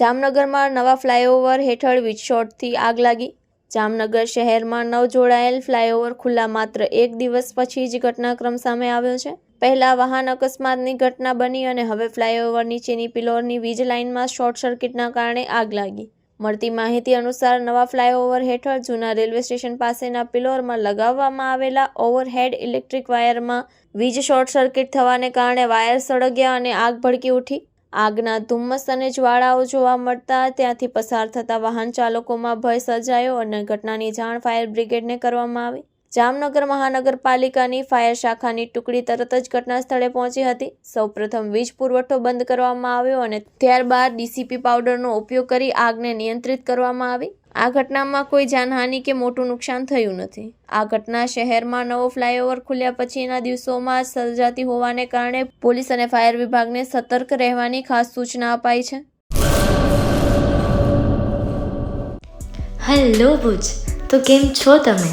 જામનગરમાં નવા ફ્લાયઓવર હેઠળ વીજશોર્ટથી આગ લાગી. જામનગર શહેરમાં નવ જોડાયેલ ફ્લાયઓવર ખુલ્લા માત્ર એક દિવસ પછી જ ઘટનાક્રમ સામે આવ્યો છે. પહેલા વાહન અકસ્માતની ઘટના બની અને હવે ફ્લાયઓવર નીચેની પિલોરની વીજ લાઇનમાં શોર્ટ સર્કિટના કારણે આગ લાગી. મળતી માહિતી અનુસાર નવા ફ્લાયઓવર હેઠળ જૂના રેલવે સ્ટેશન પાસેના પિલોરમાં લગાવવામાં આવેલા ઓવરહેડ ઇલેક્ટ્રિક વાયરમાં વીજ શોર્ટ સર્કિટ થવાને કારણે વાયર સળગ્યા અને આગ ભડકી ઉઠી. આગના ધુમ્મસ અને જ્વાળાઓ જોવા મળતા ત્યાંથી પસાર થતા વાહન ચાલકોમાં ભય સર્જાયો અને ઘટનાની જાણ ફાયર બ્રિગેડને કરવામાં આવી. જામનગર મહાનગરપાલિકાની ફાયર શાખાની ટુકડી તરત જ ઘટના સ્થળે પહોંચી હતી. સૌપ્રથમ વીજ પુરવઠો બંધ કરવામાં આવ્યો અને ત્યારબાદ ડીસીપી પાવડરનો ઉપયોગ કરી આગને નિયંત્રિત કરવામાં આવી. આ ઘટનામાં કોઈ જાનહાનિ કે મોટું નુકસાન થયું નથી. આ ઘટના શહેરમાં નવો ફ્લાયઓવર ખુલ્યા પછીના દિવસોમાં સર્જાતી હોવાને કારણે પોલીસ અને ફાયર વિભાગને સતર્ક રહેવાની ખાસ સૂચના અપાઈ છે. હેલો ભુજ, તો કેમ છો તમે?